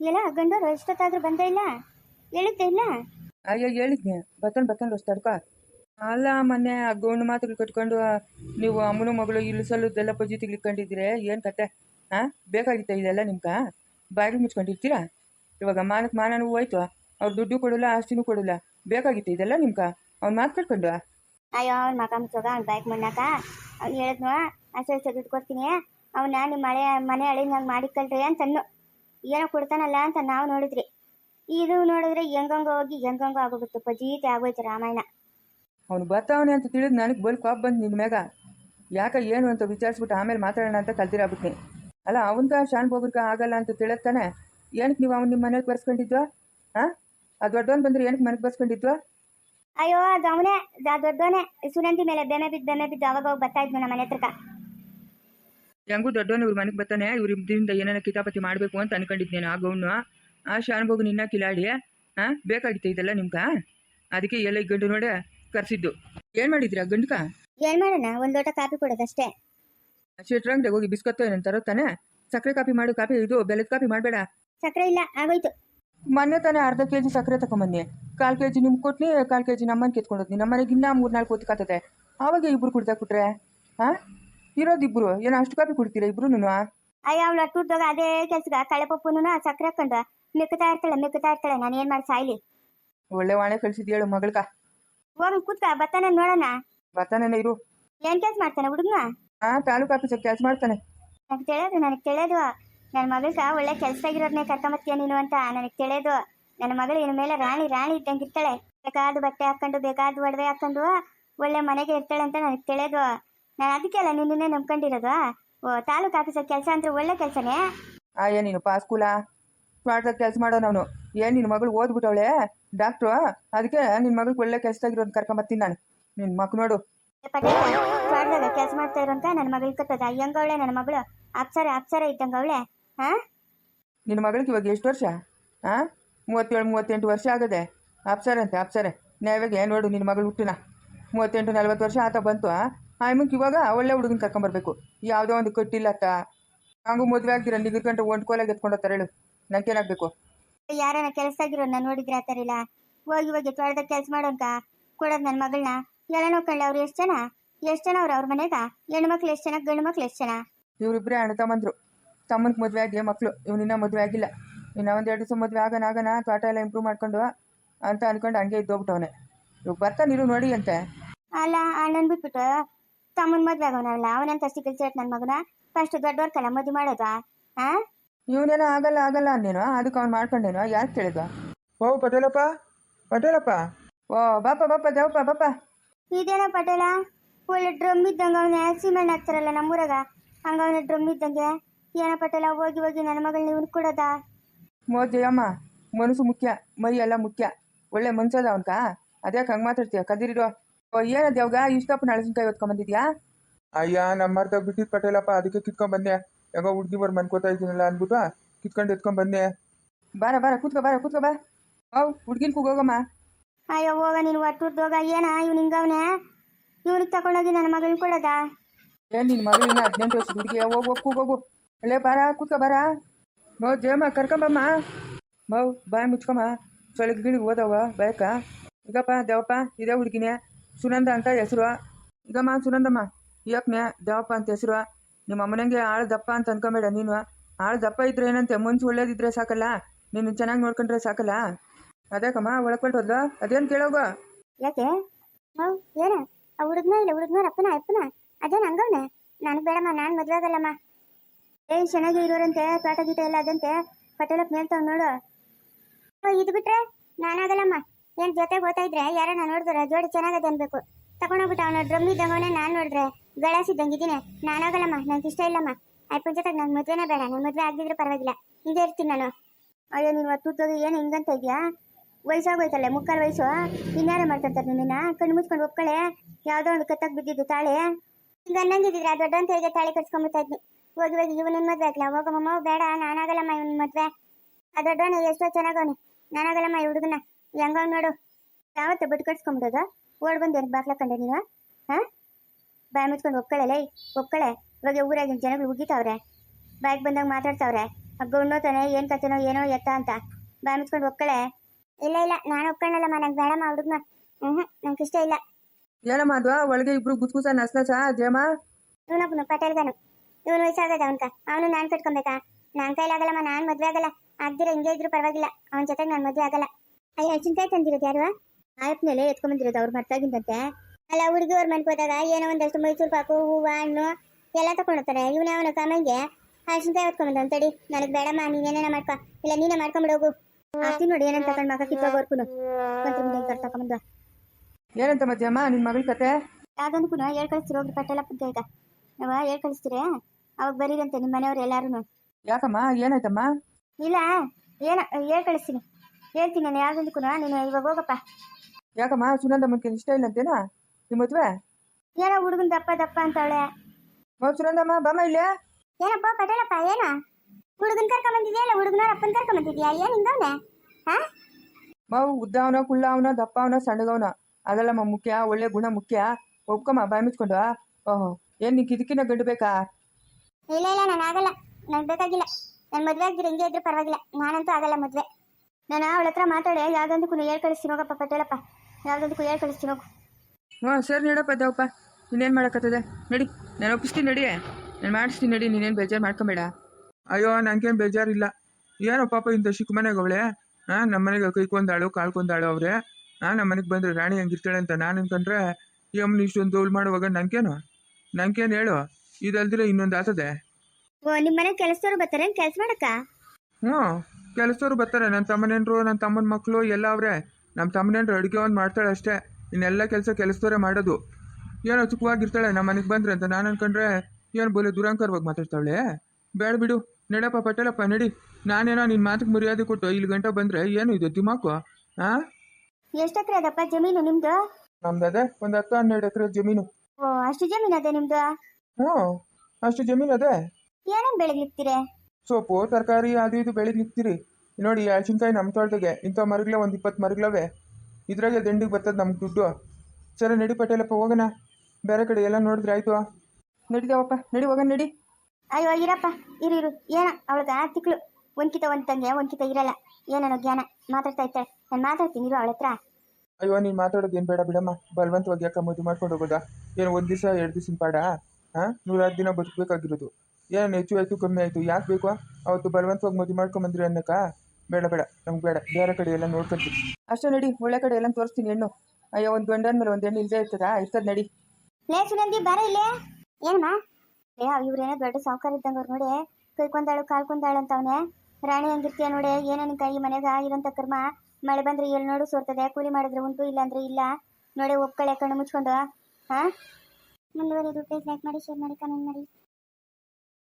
ಎಲ್ಲ ಗಂಡವ್ರು ಎಷ್ಟೊತ್ತಾದ್ರೂ ಬಂದೇ ಇಲ್ಲ? ಹೇಳಿದ್ದೆ ಇಲ್ಲ? ಅಯ್ಯೋ ಹೇಳಿದ್ನಿ. ಬತ್ತನ್ ಬತ್ತನ್ ತಡ್ಕ ಅಲ್ಲ ಮೊನ್ನೆ ಆ ಗೌಂಡು ಮಾತುಗಳು ಕಟ್ಕೊಂಡು ನೀವು ಅಮ್ಮನ ಮಗಳು ಇಳಿಸಲುದೆಲ್ಲ ಪೂಜೆ ತಿಳ್ಕೊಂಡಿದ್ದೀರಿ ಏನು ಕತೆ? ಹಾಂ ಬೇಕಾಗಿತ್ತ ಇದೆಲ್ಲ ನಿಮ್ಗೆ? ಬಾಗಿಲು ಮುಚ್ಕೊಂಡಿರ್ತೀರಾ? ಇವಾಗ ಮಾನಕ್ಕೆ ಮಾನನೂ ಹೋಯ್ತು. ಅವ್ರು ದುಡ್ಡು ಕೊಡಲ್ಲ ಆಸ್ತಿನೂ ಕೊಡಲ್ಲ. ಬೇಕಾಗಿತ್ತು ಇದೆಲ್ಲ ನಿಮ್ಗೆ? ಅವ್ನು ಮಾತು ಕಟ್ಕೊಂಡು ಅಯ್ಯೋ ಅವ್ನ ಮಗ ಮುಚ್ಚೋಗ ಅವ್ನ ಬೈಕ್ ಮಣ್ಣಾಕ? ಅವ್ನು ಹೇಳಿದ್ನು? ಹಸೆ ಹಸೆ ದುಡ್ಡು ಕೊಡ್ತೀನಿ. ಅವನ್ನ ನಿಮ್ಮ ಮಳೆ ಮನೆ ಅಳಿನಂಗೆ ಮಾಡಿಕಲ್ರಿ ಅಂತನ್ನು. ಏನೋ ಕೊಡ್ತಾನಲ್ಲ ಅಂತ ನಾವು ನೋಡಿದ್ರಿ. ಇದು ನೋಡಿದ್ರೆ ಹೆಂಗಂಗ ಹೋಗಿ ಹೆಂಗಂಗ ಆಗೋಗುತ್ತೆ. ಪಜೀತಿ ಆಗೋಯ್ತು ರಾಮಾಯಣ. ಅವನು ಬರ್ತಾವನೆ ಅಂತ ತಿಳಿದು ನನಗೆ ಬಲ್ ಕಾಪ್ ಬಂದ್ ನಿನ್ನ ಮ್ಯಾಗ. ಯಾಕ ಏನು ಅಂತ ವಿಚಾರಿಸ್ಬಿಟ್ಟು ಆಮೇಲೆ ಮಾತಾಡೋಣ ಅಂತ ಕಲ್ತಿರಾಗುತ್ತೆ ಅಲ್ಲ ಅವನ್ಕ ಶಾನ್ ಬೋಗ್ರಕ ಆಗಲ್ಲ ಅಂತ ತಿಳಿತಾನೆ ಏನಕ್ಕೆ ನೀವು ಅವ್ನು ನಿಮ್ ಮನೆಗೆ ಬರ್ಸ್ಕೊಂಡಿದ್ವಾ? ಹಾಂ ಆ ದೊಡ್ಡವನ್ ಬಂದ್ರೆ ಏನಕ್ಕೆ ಮನೆಗೆ ಬರ್ಸ್ಕೊಂಡಿದ್ವಾ? ಅಯ್ಯೋ ಅದು ಅವನೇ ದೊಡ್ಡವನೇ ಸುನಂದಿ ಮೇಲೆ ಬೆನೆ ಬಿದ್ದು ಬೆನೆ ಬಿದ್ದು ಅವಾಗ ಹೋಗಿ ಬರ್ತಾ ಇದ್ನು ನಮ್ಮ ಮನೆ ಹತ್ರಕ ಹೆಂಗೂ ದೊಡ್ಡವನ್ ಇವ್ರ ಮನೆಗೆ ಬರ್ತಾನೆ ಇವ್ರ ಇದ್ರಿಂದ ಏನಾರ ಕಿತಾಪತಿ ಮಾಡಬೇಕು ಅಂತ ಅನ್ಕೊಂಡಿದ್ನೇನು ಆ ಗೌನು ಆ ಶಾನುಭೋಗ ನಿನ್ನ ಕಿಲಾಡಿ ಹಾಂ ಬೇಕಾಗಿತ್ತು ಇದೆಲ್ಲ ನಿಮ್ಗೆ? ಅದಕ್ಕೆ ಎಲ್ಲ ಗಂಡು ನೋಡಿ ಕರ್ಸಿದ್ದು. ಏನು ಮಾಡಿದ್ರಿ ಆ ಗಂಡ್ಕ? ಏನ್ ಮಾಡೋಣ ಒಂದ್ ಲೋಟ ಕಾಪಿ ಕೊಡೋದಷ್ಟೇ. ಶೆಟ್ರಂಗಡೆ ಹೋಗಿ ಬಿಸ್ಕತ್ತು ಏನಂತ ತರೋತಾನೆ ಸಕ್ಕರೆ ಕಾಪಿ ಮಾಡು ಕಾಪಿ ಇದು ಬೆಲ್ಲದ ಕಾಪಿ ಮಾಡಬೇಡ. ಸಕ್ಕರೆ ಇಲ್ಲ ಆಗೋಯ್ತು. ಮೊನ್ನೆ ತಾನೆ ಅರ್ಧ ಕೆ ಜಿ ಸಕ್ಕರೆ ತಗೊಂಬನ್ನಿ ಕಾಲ್ ಕೆ ಜಿ ನಿಮ್ಗೆ ಕೊಟ್ನಿ ಕಾಲು ಕೆ ಜಿ ನಮ್ಮನೆ ಕಿತ್ಕೊಂಡೋದ್ನಿ ನಮ್ಮನೆಗೆ ಇನ್ನೂ ಮೂರು ನಾಲ್ಕು ಹೊತ್ತು ಅವಾಗ ಇಬ್ರು ಕುಡ್ತಾ ಕೊಟ್ರೆ ಹಾಂ ಇರೋದಿಬ್ರು ಏನೋ ಅಷ್ಟು ಕಾಪಿ ಕುಡ್ತೀರಾ ಇಬ್ರು ಅಯ್ಯ ಅವಳು ಅಟ್ಟುಡ್ದಾಗ ಅದೇ ಕೆಲ್ಸಗ. ಕಳೆ ಪಪ್ಪುನು ಸಕ್ಕರೆ ಹಾಕೊಂಡು ಮೆಕ್ಕತಾ ಇರ್ತಾಳೆ ಮೆಕ್ಕತಾ ಇರ್ತಾಳೆ. ನಾನು ಏನ್ ಮಾಡಿ ಸಾಯ್ಲಿ ಒಳ್ಳೆ ವಾಣೆ ಕಳ್ಸಿದ್ ಹೇಳು ಮಗಳ್ಕ ಹೋಗಿ ಕೂತ್ಕ ಬತ್ತಾನ ನೋಡೋಣ. ಬರ್ತಾನೆ ಇರು. ಏನ್ ಕೆಲ್ಸ ಮಾಡ್ತಾನೆ ಹುಡುಗನ? ಹಾ ತಾಲೂಕು ಆಫೀಸಲ್ಲಿ ಕೆಲ್ಸ ಮಾಡ್ತಾನೆ. ನನಗೆ ತಿಳಿಯೋದು ನನಗೆ ತಿಳಿಯೋದು. ನನ್ನ ಮಗಳ್ಗ ಒಳ್ಳೆ ಕೆಲ್ಸದಾಗಿರೋದನ್ನೇ ಕರ್ಕೊಂಬತ್ತೀಯ ನೀನು ಅಂತ ನನಗೆ ತಿಳಿಯೋದು. ನನ್ನ ಮಗಳು ಇನ್ನು ಮೇಲೆ ರಾಣಿ ರಾಣಿ ಇದ್ದಂಗೆ ಇರ್ತಾಳೆ. ಬೇಕಾದ ಬಟ್ಟೆ ಹಾಕೊಂಡು ಬೇಕಾದ ಒಡವೆ ಹಾಕೊಂಡು ಒಳ್ಳೆ ಮನೆಗೆ ಇರ್ತಾಳೆ ಅಂತ ನನಗೆ ತಿಳಿಯೋದು. ನಾನು ಅದಕ್ಕೆಲ್ಲ ಅಲ್ಲ ನಿನ್ನೇ ನಂಬ್ಕೊಂಡಿರೋದು. ಓ ತಾಲೂಕು ಆಫೀಸರ್ ಕೆಲಸ ಅಂದ್ರೆ ಒಳ್ಳೆ ಕೆಲಸನೇ? ಅಯ್ಯ ನೀನು ಪಾಸ್ಕೂಲ ಸ್ಮಾರ್ಟಾಗಿ ಕೆಲಸ ಮಾಡೋನು ಅವನು. ಏನು ನಿನ್ನ ಮಗಳು ಓದ್ಬಿಟ್ಟವಳೆ? ಡಾಕ್ಟ್ರು? ಅದಕ್ಕೆ ನಿನ್ನ ಮಗಳಿಗೆ ಒಳ್ಳೆ ಕೆಲ್ಸದಾಗಿರೋನ್ ಕರ್ಕೊಂಡ್ ಬರ್ತೀನಿ ನಾನು. ನಿನ್ನ ಮಕ್ ನೋಡು. ತೋಟದಾಗ ಕೆಲಸ ಮಾಡ್ತಾ ಇರೋಂತ ನನ್ನ ಮಗಳು ಕಟ್ಟದ ಹೆಂಗವಳೆ ನನ್ನ ಮಗಳು? ಅಪ್ಸರ ಅಪ್ಸರ ಇದ್ದಂಗೆ ಅವಳೆ ಹಾ? ನಿನ್ನ ಮಗಳಿಗೆ ಇವಾಗ ಎಷ್ಟು ವರ್ಷ? ಹಾ? ಮೂವತ್ತೇಳು ಮೂವತ್ತೆಂಟು ವರ್ಷ ಆಗದೆ. ಅಪ್ಸರ ಅಂತೆ ಅಪ್ಸರೆ. ನ್ಯಾಯವಾಗಿ ನೋಡು ನಿನ್ನ ಮಗಳು ಹುಟ್ಟಿನ. ಮೂವತ್ತೆಂಟು ನಲ್ವತ್ತು ವರ್ಷ ಆತ ಬಂತು ಆಯ್ಮಕ್ಕೆ ಇವಾಗ ಒಳ್ಳೆ ಹುಡುಗನ ಕರ್ಕೊಂಬರ್ಬೇಕು ಯಾವುದೋ ಒಂದು ಕಟ್ಟಿಲ್ಲ ಅತ್ತ ಹಂಗೂ ಮದುವೆ ಆಗ್ದಿರ ನಿಗರ್ಗಂಟು ಒಂದ್ ಕೋಲಾಗ ಎತ್ಕೊಂಡು ಹೋಗ್ತಾರೆ ಹೇಳು. ನಂಗೇನಾಗಬೇಕು ಯಾರನ್ನ ಕೆಲಸದಾಗಿರೋ ನಾನು ನೋಡಿದ್ರೆ ಆತರಿಲ್ಲ ಹೋಗಿ ಹೋಗಿ ತೊಳೆದ ಕೆಲಸ ಮಾಡೋಂತ ಕೊಡೋದು ನನ್ನ ಮಗಳನ್ನ ಎಲ್ಲ ನೋಡ್ಕೊಳ್ಳಿ ಅವ್ರು ಎಷ್ಟು ಜನ? ಎಷ್ಟು ಜನ ಅವ್ರು ಅವ್ರ ಮನೆಗ? ಹೆಣ್ಣು ಮಕ್ಳು ಎಷ್ಟು ಜನ? ಗಂಡು ಮಕ್ಳು ಎಷ್ಟು ಜನ? ಇವರಿಬ್ಬರೇ ಅಣ್ಣ ತಮ್ಮಂದ್ರು. ತಮ್ಮನಿಗೆ ಮದುವೆ ಆಗಿ ಮಕ್ಕಳು ಇವನಿನ್ನ ಮದುವೆ ಆಗಿಲ್ಲ. ಇನ್ನ ಒಂದು ಎರಡು ದಿವಸ ಮದುವೆ ಆಗೋಣ ಆಗೋಣ ತೋಟ ಎಲ್ಲ ಇಂಪ್ರೂವ್ ಮಾಡ್ಕೊಂಡು ಅಂತ ಅನ್ಕೊಂಡು ಹಂಗೆ ಇದ್ದೋಗ್ಬಿಟ್ಟವನೆ. ಇವಾಗ ಬರ್ತಾ ನೀರು ನೋಡಿ ಅಂತೆ. ಅಲ್ಲ ಅಣ್ಣನ್ ಬಿಟ್ಬಿಟ್ಟು ತಮ್ಮನ ಮದ್ವೆ ಆಗೋನಲ್ಲ ಅವನಂತ ಸಿಕ್ಕಲ್ ಸೇಟ್ ನನ್ನ ಮಗನ? ಫಸ್ಟ್ ದೊಡ್ಡವ್ರ ಕಲ ಮದುವೆ ಮಾಡೋದಾ? ಹಾ ಇವನೇನೋ ಆಗಲ್ಲ ಆಗಲ್ಲ ಅಂದೇನೋ ಅದಕ್ಕೆ ಅವ್ನು ಮಾಡ್ಕೊಂಡೇನೋ? ಯಾಕೆ ಕೇಳಿದ ಓ ಪಟೇಲಪ್ಪ? ಪಟೇಲಪ್ಪ? ಓ ಬಾಪ ಬಾಪ ದೇವಪ್ಪ ಬಾಪ. ಇದೇನ ಪಟೇಲ? ಒಳ್ಳೆ ಡ್ರಮ್ ಇದ್ದಂಗೆ ಅವನ ಸಿಮೆಂಟ್ ಹಾಕ್ತಾರಲ್ಲ ನಮ್ಮೂರಾಗ? ಹಂಗ ಅವನ ಡ್ರಮ್ ಇದ್ದಂಗೆ? ಏನ ಪಟೇಲ ಹೋಗಿ ಹೋಗಿ ನನ್ನ ಮಗಳನ್ನ ಇವ್ನು ಕೊಡೋದಾ? ಅಮ್ಮ ಮನಸ್ಸು ಮುಖ್ಯ ಮೈ ಎಲ್ಲ ಮುಖ್ಯ. ಒಳ್ಳೆ ಮನ್ಸದ ಅವನ್ಕ? ಅದ್ಯಾಕೆ ಹಂಗೆ ಮಾತಾಡ್ತೀಯ? ಕದಿರಿರೋ. ಏನ ದೇವ್ಗ ಇಷ್ಟಪ್ಪ ನಳಸಿನ್ಕಾಯಿ ಹೊತ್ಕೊಂಬಂದಿದ್ಯಾ ಅಯ್ಯ ನಮ್ಮ ಮರ್ದಾಗ ಬಿಟ್ಟಿದ್ ಪಟೇಲಪ್ಪ ಅದಕ್ಕೆ ಕಿತ್ಕೊಂಡ್ ಬಂದೆ. ಹೆಂಗೋ ಹುಡ್ಗಿ ಬರ್ ಮನ್ಕೋತಾ ಇದ್ದೀನಲ್ಲ ಅನ್ಬಿಟ್ಟು ಕಿತ್ಕೊಂಡು ಎತ್ಕೊಂಡ್ ಬಂದೆ. ಬಾರ ಬಾರ ಕೂತ್ಕೋ ಬಾರ ಕೂತ್ಕೋ ಬಾ. ಅವ್ ಹುಡ್ಗಿನ್ ಕೂಗೋಗಮ್ಮ ಅಯ್ಯೋ ಹೋಗ ನೀನು ಒಟ್ಟುರ್ದೋಗ ಏನ ಇವ್ನು ಹಿಂಗವನೆ ಇವ್ನಿಗೆ ತಗೊಂಡೋಗಿ ನನ್ನ ಮಗಳನ್ನ ಕೊಡೋದಾ? ಏನ್ ನಿನ್ ಮಗಳು ಇನ್ನ ಹದಿನೆಂಟು ವರ್ಷ ಹುಡುಗಿ. ಹೋಗ್ ಹೋಗ್ ಕೂಗೋಗು ಅಲ್ಲೇ ಬಾರ ಕೂತ್ಕೋ ಬಾರ. ಮೋ ಜಯಮ್ಮ ಕರ್ಕೊಂಬಮ್ಮ. ಮೌ ಬಾಯ್ ಮುಚ್ಕೊಮ್ಮ ಸೊಳಗೆ ಗಿಳಿಗೆ ಹೋದವ ಬಾಯಕ್ಕ ಈಗಪ್ಪ ದೇವಪ್ಪ ಇದೇ ಹುಡುಗಿನೇ. ಸುನಂದ ಅಂತ ಹೆಸರು. ಈಗಮ್ಮ ಸುನಂದಮ್ಮ ಯಾಕನೆ ದೇವಪ್ಪ ಅಂತ ಹೆಸರು. ನಿಮ್ಮ ಅಮ್ಮನಂಗೆ ಆಳು ದಪ್ಪ ಅಂತ ಅನ್ಕೊಂಬೇಡ ನೀನು. ಆಳು ದಪ್ಪ ಇದ್ರೆ ಏನಂತೆ? ಮುಂಚೆ ಒಳ್ಳೇದಿದ್ರೆ ಸಾಕಲ್ಲ? ನೀನು ಚೆನ್ನಾಗಿ ನೋಡ್ಕೊಂಡ್ರೆ ಸಾಕಲ್ಲ? ಅದೇಕಮ್ಮ ಒಳಕೊಳ್ಟೋದ್ಲ ಅದೇನು ಕೇಳೋಗು? ಯಾಕೆ? ಏನ? ಆ ಹುಡುಗನ ಇಲ್ಲ, ಹುಡುಗನ ಅಪ್ಪನ ಅಪ್ಪನ? ಅದೇನ ಹಂಗವನೆ? ನಾನು ಬೇಡಮ್ಮ, ನಾನು ಮದುವೆ ಆಗಲ್ಲಮ್ಮ ಏ ಚೆನ್ನಾಗಿ ಇರೋರಂತೆ, ತೋಟ ಗೀಟ ಎಲ್ಲ ಅದಂತೆ. ಪಟೇಲಪ್ಪ ಹೇಳ್ತಾವ್ ನೋಡು. ಇದು ಬಿಟ್ರೆ ನಾನಾಗಲ್ಲಮ್ಮ ಏನ್ ಜೊತೆ ಹೋಗ್ತಾ ಇದ್ರೆ ಯಾರನ್ನ ನೋಡಿದ್ರೆ? ಜೋಡಿ ಚೆನ್ನಾಗದೆ ಅನ್ಬೇಕು. ತಗೊಂಡೋಗ್ಬಿಟ್ಟು ಅವನ ಡ್ರಮ್ ಇದ್ದಂಗವನೆ ನಾನು ನೋಡಿದ್ರೆ ಗಳಾಸ್ ಇದ್ದಂಗಿದ್ದೀನಿ ನಾನಾಗಲ್ಲಮ್ಮ ನಂಗೆ ಇಷ್ಟ ಇಲ್ಲಮ್ಮ. ಅಯ್ಯಪ್ಪನ ಜೊತೆ ನನ್ನ ಮದುವೆನೇ ಬೇಡ. ನನ್ನ ಮದ್ವೆ ಆಗಿದ್ರೆ ಪರವಾಗಿಲ್ಲ. ಹಿಂಗೆ ಇರ್ತೀನಿ ನಾನು. ಅಯ್ಯೋ, ನೀನು ತುತ್ತೋದು ಏನು ಹಿಂಗಂತ ಇದೆಯಾ? ವಯಸ್ಸಾಗೋಯ್ತಲ್ಲ, ಮುಕ್ಕಾಲು ವಯಸ್ಸು? ಇನ್ಯಾರ ಮಾಡ್ಕೊಂತಾರೆ ನಿನ್ನ? ಕಣ್ಣು ಮುಚ್ಕೊಂಡು ಒಪ್ಕಳೆ ಯಾವುದೋ ಒಂದು ಕತ್ತಕ್ಕೆ ಬಿದ್ದಿದ್ದು ತಾಳೆ? ಈಗ ಅನ್ನಂಗಿದ್ರೆ ಆ ದೊಡ್ಡಂತ ಹೇಗೆ ತಾಳಿ ಕಟ್ಸ್ಕೊಂಬಿಡ್ತಾ ಇದ್ನಿ. ಹೋಗಿ ಹೋಗಿ, ಇವನ ಮದ್ವೆ ಆಗ್ಲ? ಹೋಗಮ್ಮ ಬೇಡ ನಾನಾಗಲ್ಲಮ್ಮ ಇವನ ಮದ್ವೆ. ಆ ದೊಡ್ಡವನ ಎಷ್ಟೋ ಚೆನ್ನಾಗವನು. ನಾನಾಗಲ್ಲಮ್ಮ ಈ ಹುಡುಗನ. ಹೆಂಗವ್ ನೋಡು. ಯಾವತ್ತ ಬಿಟ್ಟು ಕಟ್ಸ್ಕೊಂಬಿಡೋದ? ಓಡ್ ಬಂದು ಏನು ಬಾಕ್ಲ ಕಂಡೆ ನೀವ ಹಾ? ಬಾಯ್ ಮುಚ್ಕೊಂಡು ಒಕ್ಕಳೆ ಲೈ ಒಕ್ಕಳೆ ಇವಾಗ ಊರಾಗಿನ ಜನಗಳು ಉಗಿತಾವ್ರೆ. ಬಾಯ್ಗೆ ಬಂದಾಗ ಮಾತಾಡ್ತಾವ್ರೆ. ಉಣ್ಣೋತಾನೆ ಏನ್ ಕತೆನೋ ಏನೋ ಎತ್ತ ಅಂತ. ಬಾಯ್ ಮುಚ್ಕೊಂಡು ಒಕ್ಕಳೆ ಇಲ್ಲ ಇಲ್ಲ ನಾನು ಒಕ್ಕಳಲ್ಲಮ್ಮ ನಂಗೆ ಬೇಡಮ್ಮ ಹುಡುಗ್ನ. ಹ್ಮ್ ನಂಗೆ ಇಷ್ಟ ಇಲ್ಲ. ಏನಮ್ಮ ಅದು? ಒಳಗೆ ಇಬ್ರು ಗುಸ್ಗುಸ ನಸ್ನಸ ನಸ ಜಯಮ್ಮ? ಇವನೊಬ್ಬನು ಪಟೇಲ್ಗನು ಇವನು ವಯಸ್ಸಾಗದ ಅವನ್ಕ ಅವನು ನಾನು ಕಟ್ಕೊಬೇಕಾ? ನನ್ನ ಕೈಲಾಗಲ್ಲಮ್ಮ ನಾನು ಮದ್ವೆ ಆಗಲ್ಲ. ಆಗ್ದಿರ ಹಿಂಗೆ ಇದ್ರು ಪರವಾಗಿಲ್ಲ. ಅವನ ಜೊತೆಗೆ ನಾನು ಮದ್ವೆ ಆಗಲ್ಲ. ಅಯ್ಯ ಚಿಂತಾಯಿ ತಂದಿರೋದು ಯಾರು? ಆಯಪ್ಪನೆಲೆ ಎತ್ಕೊಂಬಂದಿರೋದು ಅವ್ರು ಮರ್ತಾಗಿದ್ದಂತೆ ಅಲ್ಲ ಹುಡುಗಿ ಅವ್ರ ಮನೆಗೆ ಹೋದಾಗ ಏನೋ ಒಂದಷ್ಟು ಮೈಸೂರು ಪಾಕು ಹೂವು ಹಣ್ಣು ಎಲ್ಲ ತಗೊಂಡೋಗ್ತಾರೆ ಇವನ ಅವನ ಕಾಮಂಗೆ? ಹಸಿನ್ಕಾಯಿ ಹೊತ್ಕೊಂಬಂದ ಅಂತಡಿ ನನಗೆ ಬೇಡಮ್ಮ ನೀನೇನೇನ ಮಾಡ್ಕೊ. ಇಲ್ಲ ನೀನೇ ಮಾಡ್ಕೊಂಬಿಡೋಗು ಹೋಗು. ಆಗ್ತೀನಿ ನೋಡಿ ಏನಂತ ತಗೊಂಡು ಮಗ ಕಿತ್ತೋಗೋರ್ಕು ಮಂತ್ರಿ ತಗೊಂಬಂದ ಏನಂತ ಮಧ್ಯಮ್ಮ ನಿನ್ನ ಮಗಳ ಕತೆ? ಯಾವ್ದನ್ಕು ಹೇಳ್ ಕಳಿಸ್ತೀರಿ ಹೋಗ್ರಿ ಪಟ್ಟೆಲ್ಲಪ್ಪನ ಕೈಗ ನಾವ ಹೇಳ್ ಕಳಿಸ್ತೀರಿ? ಅವಾಗ ಬರೀರಂತೆ ನಿಮ್ಮ ಮನೆಯವ್ರು ಎಲ್ಲಾರು ಯಾಕಮ್ಮ ಏನಾಯ್ತಮ್ಮ? ಇಲ್ಲ ಏನ ಹೇಳ್ ಕಳಿಸ್ತೀನಿ. ಹೇಳ್ತೀನಿ ನಾನು ಯಾವ್ದನ್ಕು ನೀನು ಇವಾಗ ಹೋಗಪ್ಪ. ಯಾಕಮ್ಮ ಸುನಂದಮ್ಮಕ್ಕೆ ಇಷ್ಟ ಇಲ್ಲ ಅಂತೇನಾ ನಿಮ್ಮ ಮದುವೆ? ಏನೋ ಹುಡುಗನ್ ದಪ್ಪ ದಪ್ಪ ಅಂತಾಳೆ. ಮೌ ಸುನಂದಮ್ಮ ಬಾಮ ಇಲ್ಲೇ? ಏನಪ್ಪ ಪಟೇಲಪ್ಪ ಏನ? ಹುಡುಗನ್ ಕರ್ಕೊಂಬಂದಿದ್ಯಾ ಇಲ್ಲ ಹುಡುಗನವ್ರ ಅಪ್ಪನ್ ಕರ್ಕೊಂಬಂದಿದ್ಯಾ? ಏನ್ ಹಿಂಗವ್ನೆ ಹಾ? ಮೌ ಉದ್ದ ಅವನ ಕುಳ್ಳ ಅವನ ದಪ್ಪ ಅವನ ಸಣ್ಣಗವನ. ಅದಲ್ಲಮ್ಮ ಮುಖ್ಯ ಒಳ್ಳೆ ಗುಣ ಮುಖ್ಯ. ಒಪ್ಕೊಮ್ಮ ಬಾಯ್ ಮುಚ್ಕೊಂಡು. ಓಹೋ ಏನ್ ನಿಂಗೆ ಕಿದಕಿನ ಗಂಡು ಬೇಕಾ? ಇಲ್ಲ ಇಲ್ಲ ನಾನು ಆಗಲ್ಲ. ನನ್ಗೆ ಬೇಕಾಗಿಲ್ಲ. ನನ್ನ ಮದ್ವೆ ಆಗ್ದಿರ ಹಿಂಗೆ ಇದ್ರೆ ಪರವಾಗಿಲ್ಲ. ನಾನಂತೂ ಆಗಲ್ಲ ಮದ್ವೆ. ನಾನು ಅವಳ ಹತ್ರ ಮಾತಾಡಿ ಯಾವ್ದೊಂದಕ್ಕೂ ಹೇಳ್ ಕಳಿಸ್ತೀನಿ ಹೋಗಪ್ಪ ಪಟೇಲಪ್ಪ ಯಾವ್ದೊಂದಕ್ಕೂ ಹೇಳ್ ಕಳಿಸ್ತೀನಿ ಹೋಗು. ಹ್ಞೂ ಸರಿ ನೋಡಪ್ಪ ದೇವಪ್ಪ ಇನ್ನೇನು ಮಾಡೋಕ್ಕತ್ತದೆ ನಡಿ ನಾನು ಒಪ್ಪಿಸ್ತೀನಿ ನಡಿ. ನಾನು ಮಾಡಿಸ್ತೀನಿ ನಡಿ ನೀನೇನು ಬೇಜಾರು ಮಾಡ್ಕೊಂಬೇಡ. ಅಯ್ಯೋ ನನಗೇನು ಬೇಜಾರಿಲ್ಲ. ಏನೋ ಪಾಪ ಇಂಥ ಚಿಕ್ಕ ಮನೆಗೆ ಅವಳೆ. ಹಾಂ ನಮ್ಮ ಮನೆಗೆ ಕೈಕೊಂದಾಳು ಕಾಲ್ಕೊಂದಾಳು ಅವ್ರೆ. ಹಾಂ ನಮ್ಮ ಮನೆಗೆ ಬಂದರೆ ರಾಣಿ ಹಂಗಿರ್ತಾಳೆ ಅಂತ ನಾನು ಅನ್ಕೊಂಡ್ರೆ ಈ ಅಮ್ಮನ ಇಷ್ಟೊಂದು ದೋಲ್ ಮಾಡುವಾಗ ನನಗೇನು ನನಗೇನು ಹೇಳು? ಇದಲ್ದಿರ ಇನ್ನೊಂದು ಆತದೆ. ಓ ನಿಮ್ಮ ಮನೆ ಕೆಲಸದವ್ರು ಬರ್ತಾರೆ ಕೆಲಸ ಮಾಡಕ್ಕ? ಹ್ಞೂ. ಕೆಲಸದವ್ರು ಬರ್ತಾರೆ. ನನ್ನ ತಮ್ಮನೇನ್ರು ನನ್ನ ತಮ್ಮನ ಮಕ್ಕಳು ಎಲ್ಲ ಅವ್ರೆ. ನಮ್ಮ ತಮ್ಮನೇನ್ರು ಅಡುಗೆ ಒಂದು ಮಾಡ್ತಾಳೆ ಅಷ್ಟೇ. ಇನ್ನೆಲ್ಲ ಕೆಲಸ ಕೆಲಸದವರೇ ಮಾಡೋದು. ಏನೋ ಸುಖವಾಗಿರ್ತಾಳೆ ನಮ್ಮ ಮನೆಗೆ ಬಂದ್ರೆ ಅಂತ ನಾನು ಅನ್ಕೊಂಡ್ರೆ ಏನು ಬೋಲೆ ದುರಂಕಾರವಾಗಿ ಮಾತಾಡ್ತಾಳೆ ಬೇಡ ಬಿಡು. ನಡಪ್ಪ ಪಟೇಲಪ್ಪ ನಡಿ. ನಾನೇನೋ ನಿನ್ನ ಮಾತಿಗೆ ಮರ್ಯಾದೆ ಕೊಟ್ಟು ಇಲ್ಲಿ ಗಂಟೆ ಬಂದರೆ ಏನು ಇದು ದಿಮಾಕು? ಹಾಂ ಎಷ್ಟು ಎಕರೆ ಅದಪ್ಪ ಜಮೀನು ನಿಮ್ದು? ನಮ್ದು ಅದೇ ಒಂದು ಹತ್ತು ಹನ್ನೆರಡು ಎಕರೆ ಜಮೀನು. ಓ ಅಷ್ಟು ಜಮೀನು ಅದೇ ನಿಮ್ದು? ಹ್ಞೂ ಅಷ್ಟು ಜಮೀನು ಅದೇ ಏನೇನು ಬೆಳಗ್ಲಿಕ್ತೀರಿ? ಸೊಪ್ಪು ತರಕಾರಿ ಅದು ಇದು ಬೆಳೆದು ನಿಂತೀರಿ. ನೋಡಿ ಹಳಸಿನ್ಕಾಯಿ ನಮ್ಮ ತೋಟದಾಗೆ. ಇಂಥ ಮರಗಳೇ ಒಂದು ಇಪ್ಪತ್ತು ಮರಗಳವೆ. ಇದ್ರಾಗೆ ದಂಡಿಗೆ ಬರ್ತದೆ ನಮ್ಗೆ ದುಡ್ಡು. ಸರಿ ನಡಿ ಪಟೇಲಪ್ಪ ಹೋಗೋಣ. ಬೇರೆ ಕಡೆ ಎಲ್ಲ ನೋಡಿದ್ರೆ ಆಯ್ತು. ನಡಿ ದೇವಪ್ಪ ನಡಿ ಹೋಗೋಣ ನಡಿ. ಅಯ್ಯೋ ಇರಪ್ಪ ಇರು ಇರು. ಏನ ಅವಳಗ ತಿಕ್ಳು. ಒಂದ್ಕಿತ ಒಂದ್ ಒಂದ್ಕಿತ ಇರಲ್ಲ. ಏನೋ ಜ್ಞಾನ ಮಾತಾಡ್ತಾ ಇರ್ತಾಳೆ. ನಾನು ಮಾತಾಡ್ತೀನಿ ಇರು ಅವಳ ಹತ್ರ. ಅಯ್ಯೋ ನೀನು ಮಾತಾಡೋದು ಏನು ಬೇಡ ಬಿಡಮ್ಮ. ಬಲವಂತವಾಗಿ ಯಾಕೆ ಮದುವೆ ಮಾಡ್ಕೊಂಡು ಹೋಗೋದಾ? ಏನು ಒಂದು ದಿವಸ ಎರಡು ದಿವ್ಸ ಪಾಡ. ಹಾಂ? ನೂರಾರು ದಿನ ಬದುಕಬೇಕಾಗಿರೋದು. ಏನು ಹೆಚ್ಚು ಆಯಿತು ಕಮ್ಮಿ ಆಯಿತು? ಯಾಕೆ ಬೇಕು? ಅವತ್ತು ಬಲವಂತವಾಗಿ ಮದುವೆ ಮಾಡ್ಕೊಂಬಂದ್ರಿ ಅನ್ನಕ್ಕ ಬೇಡ ಬೇಡ ನಮ್ಗೆ ಬೇಡ. ಬೇರೆ ಕಡೆ ಎಲ್ಲ ನೋಡ್ಕೊಂತೀವಿ ಅಷ್ಟೇ ನಡಿ ಒಳ್ಳೆ ಕಡೆ ಎಲ್ಲ ತೋರಿಸ್ತೀನಿ ಹೆಣ್ಣು. ಅಯ್ಯೋ ಒಂದು ಗಂಡನ ಮೇಲೆ ಒಂದು ಹೆಣ್ಣು ಇಲ್ಲದೆ ಇರ್ತದ? ಇರ್ತದೆ ನಡಿ. ಲೇ ಸುನಂದಿ ಬಾರ ಇಲ್ಲೇ? ಏನಮ್ಮ ಏ ಇವ್ರೇನೋ ದೊಡ್ಡ ಸಾವುಕಾರ ಇದ್ದಂಗ ಅವ್ರು ನೋಡಿ ಕೈಕೊಂದಾಳು ಕಾಲ್ಕೊಂದಾಳು ಅಂತವನೆ. ರಾಣಿ ಹಂಗಿರ್ತೀಯ ನೋಡಿ? ಏನೇನಿಕ ನಿನ್ ಕೈ ಮನೆಗ ಇರೋಂಥ ಕರ್ಮ? ಮಳೆ ಬಂದ್ರೆ ಎಲ್ಲಿ ನೋಡು ಸೋರ್ತದೆ. ಕೂಲಿ ಮಾಡಿದ್ರೆ ಉಂಟು ಇಲ್ಲ ಅಂದ್ರೆ ಇಲ್ಲ. ನೋಡಿ ಒಕ್ಕಳೆ ಕಣ್ಣು ಮುಚ್ಕೊಂಡು. ಹಾ? ಮುಂದುವರೆದು ಪ್ಲೀಸ್ ಲೈಕ್ ಮಾಡಿ ಶೇರ್ ಮಾಡಿ ಕಮೆಂಟ್ ಮಾಡಿ.